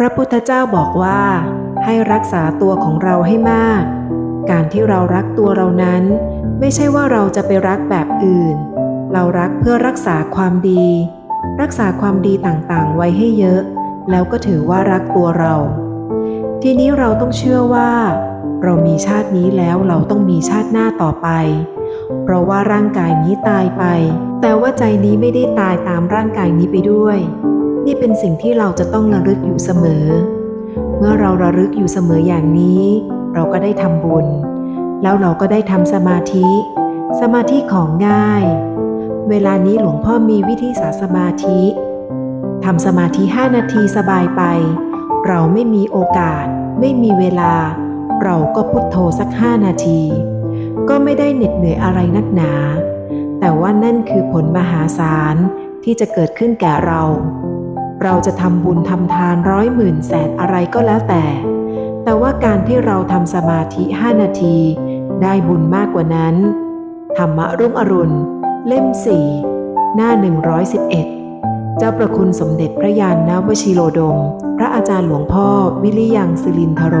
พระพุทธเจ้าบอกว่า ให้รักษาตัวของเราให้มาก การที่เรารักตัวเรานั้น ไม่ใช่ว่าเราจะไปรักแบบอื่น เรารักเพื่อรักษาความดี รักษาความดีต่างๆ ไว้ให้เยอะ แล้วก็ถือว่ารักตัวเรา ทีนี้เราต้องเชื่อว่า เรามีชาตินี้แล้วเราต้องมีชาติหน้าต่อไป เพราะว่าร่างกายนี้ตายไป แต่ว่าใจนี้ไม่ได้ตายตามร่างกายนี้ไปด้วย นี่เป็นสิ่งที่เราจะต้องระลึกอยู่เสมอ เมื่อเราระลึกอยู่เสมออย่างนี้ เราก็ได้ทำบุญ แล้วเราก็ได้ทำสมาธิ สมาธิของง่าย เวลานี้หลวงพ่อมีวิธีสาสมาธิทำสมาธิ 5 นาทีสบายไป เราไม่มีโอกาส ไม่มีเวลา เราก็พุทโธสัก 5 นาที ก็ไม่ได้เหน็ดเหนื่อยอะไรนักหนา แต่ว่านั่นคือผลมหาศาลที่จะเกิดขึ้นแก่เรา เราจะทำบุญทำทานร้อยหมื่นแสนอะไรก็แล้วแต่ แต่ว่าการที่เราทำสมาธิห้านาที ได้บุญมากกว่านั้น ธรรมรุ่งอรุณ เล่มสี่หน้า 111 เจ้าประคุณสมเด็จพระยานนวชิโลดม พระอาจารย์หลวงพ่อวิริยังสิรินทโร